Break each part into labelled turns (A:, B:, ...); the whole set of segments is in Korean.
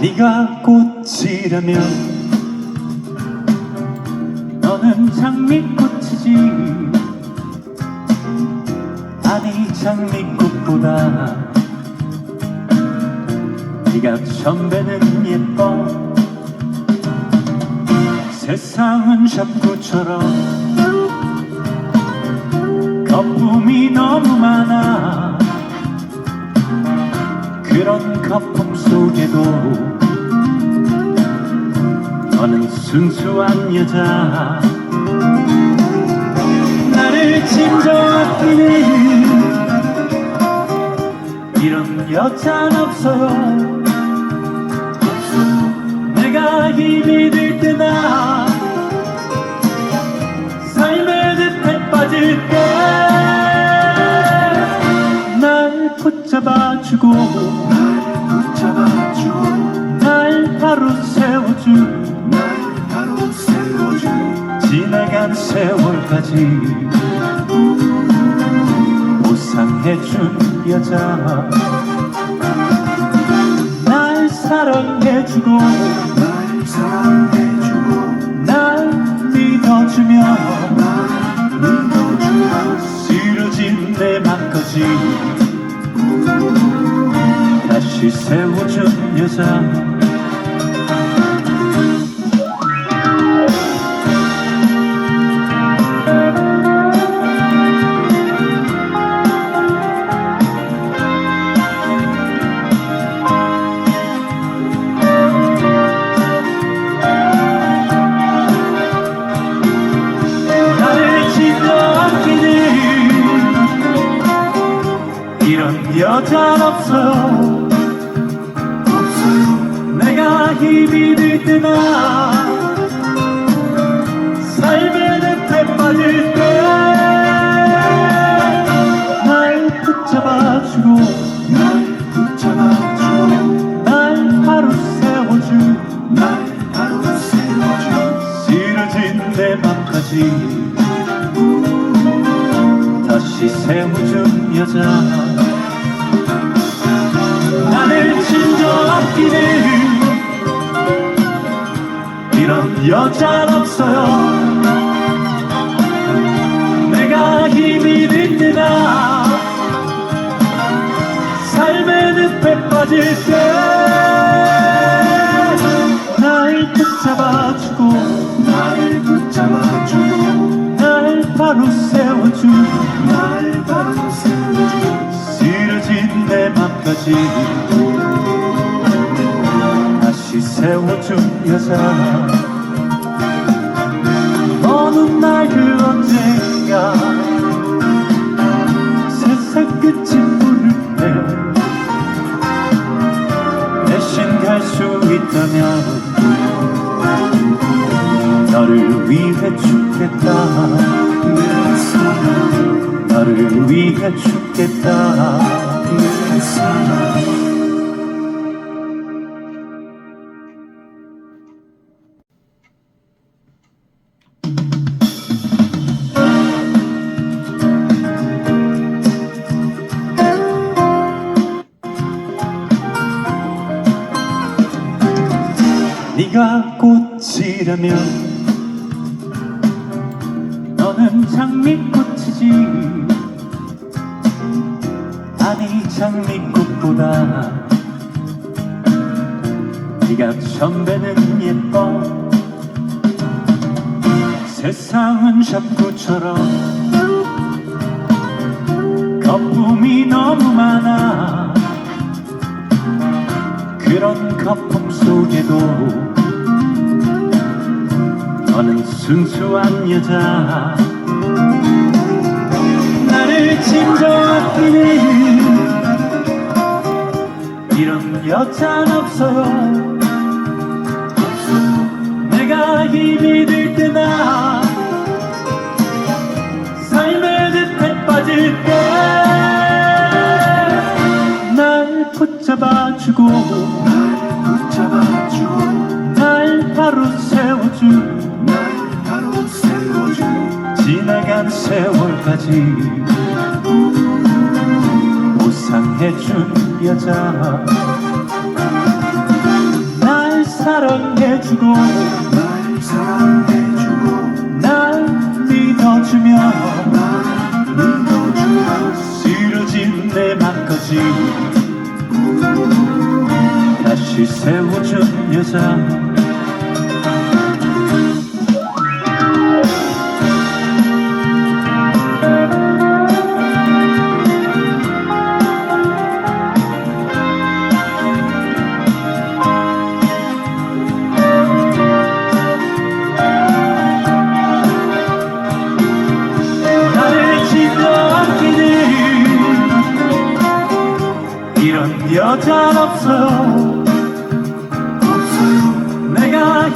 A: 네가 꽃이라면 너는 장미꽃이지. 아니 장미꽃보다 네가 천배는 예뻐 세상은 샵구처럼 거품이 너무 많아. 그런 거품 속에도 너는 순수한 여자. 나를 진정하기는 이런 여자는 없어요 내가 힘이 들 때나 삶의 늪에 빠질 때 날 붙잡아주고
B: 붙잡아주고
A: 날 바로 세워주
B: 날 바로 세워주
A: 지나간 세월까지 보상해준 여자. 날 사랑해주고
B: 날 사랑해주고
A: 날 믿어주며
B: 날 믿어주고
A: 쓰러진 내 맘까지 다시 세워준 여자 없어요
B: 없어요.
A: 내가 힘이 들 때나 삶의 늪에 빠질 때날 붙잡아주고
B: 날 붙잡아주고
A: 날 바로 세워주
B: 날 바로 세워주
A: 쓰러진 내 맘까지. 다시 세워준 여자 여자는 없어요. 내가 힘이 들 때나 삶의 늪에 빠질 때날 붙잡아주고
B: 날 붙잡아주고
A: 날 바로 세워주
B: 날 바로 세워주.
A: 쓰러진 내 맘까지 다시 세워준 여자 날 그 언젠가 세상 끝이 부를 때 대신 갈 수 있다면 너를 위해 죽겠다. 너를 위해 죽겠다 꽃이라면 너는 장미꽃이지. 아니 장미꽃보다 네가 천배는 예뻐. 세상은 샵구처럼 거품이 너무 많아. 그런 거품 속에도 너는 순수한 여자. 나를 진정하기는 이런 여자는 없어요. 내가 힘이 들 때나 삶의 늪에 빠질 때날 붙잡아주고
B: 날 붙잡아주고
A: 날 바로 세워 세워주
B: 날
A: 지나간 세월까지 보상해준 여자. 날 사랑해주고
B: 날 사랑해주고
A: 날 믿어주며
B: 날 믿어주며
A: 쓰러진 내 맘까지 다시 세워준 여자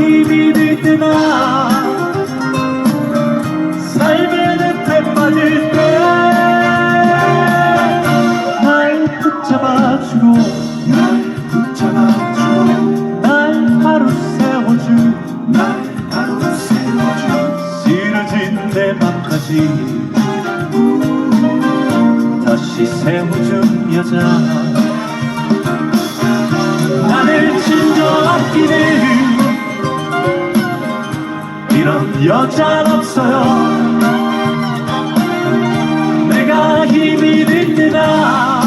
A: 힘이 들 때나 삶의 늪에 빠질 때날 붙잡아주고
B: 날 붙잡아줘
A: 날 바로 세워주
B: 날 바로 세워줘
A: 쓰러진 내 맘까지 다시 세워준 여자 나를 진정하기는 이런 여잔 없어요. 내가 힘이 들 때나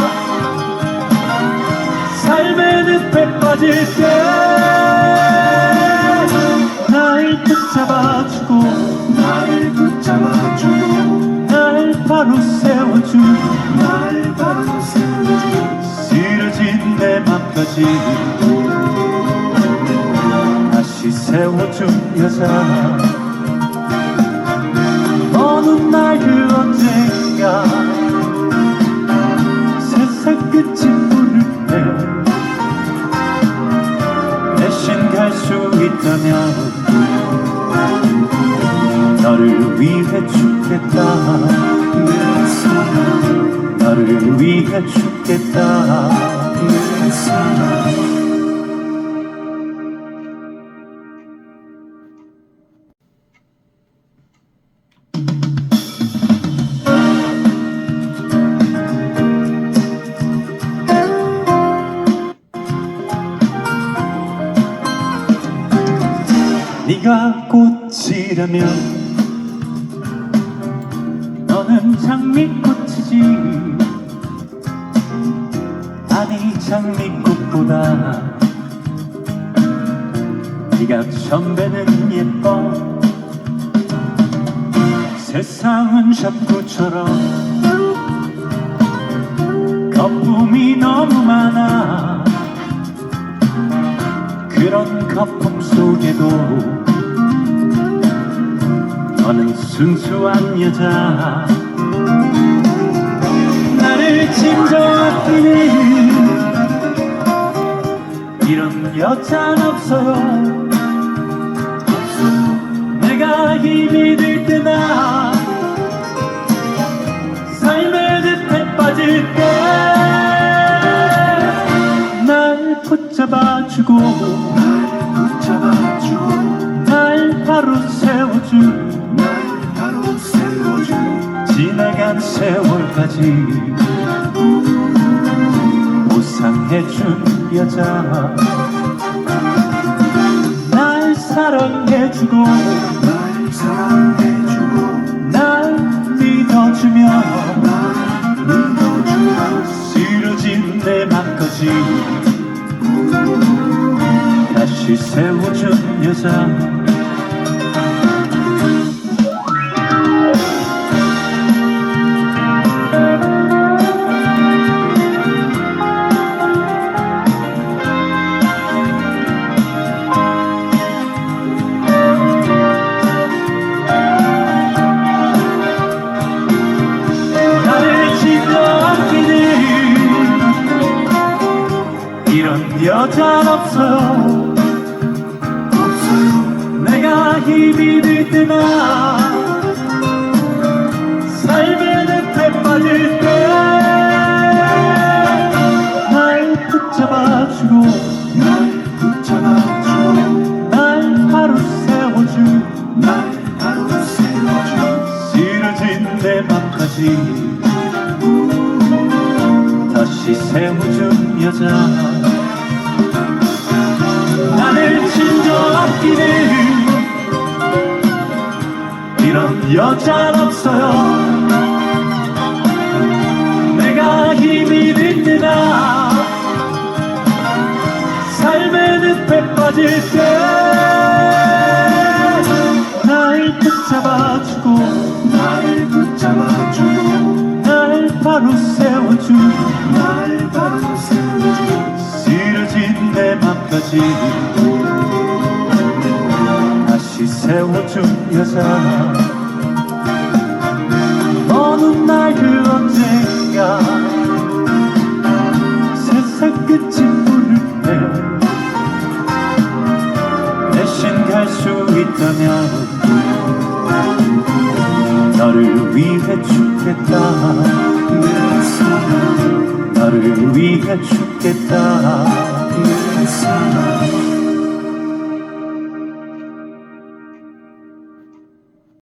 A: 삶의 늪에 빠질 때날 붙잡아주고
B: 날 붙잡아주고
A: 날 바로 세워주
B: 날 바로 세워줘
A: 쓰러진 내 맘까지 다시 세워준 여자 네가 꽃이라면 너는 장미꽃이지 아니 장미꽃보다 네가 천배는 예뻐. 세상은 샤프처럼 거품이 너무 많아. 그런 거품 속에도 너는 순수한 여자 진정하기는 이런 여잔 없어요 내가 힘이 들 때나 삶의 늪에 빠질 때 날 붙잡아주고 지나간 세월까지 보상해준 여자. 날 사랑해주고
B: 날 사랑해주고
A: 날 믿어주며
B: 날 믿어주며
A: 쓰러진 내 맘까지 다시 세워준 여자 없어요.
B: 없어요.
A: 내가 힘이 들 때나 여잔 없어요. 내가 힘이 들 때나 삶의 늪에 빠질 때날 붙잡아주고
B: 날 붙잡아주고
A: 날 바로 세워준
B: 날 바로 세워주고
A: 쓰러진 내 맘까지 다시 세워준 여자 위해 죽겠다.
B: 내 사랑
A: 나를 위해 죽겠다.
B: 내 사랑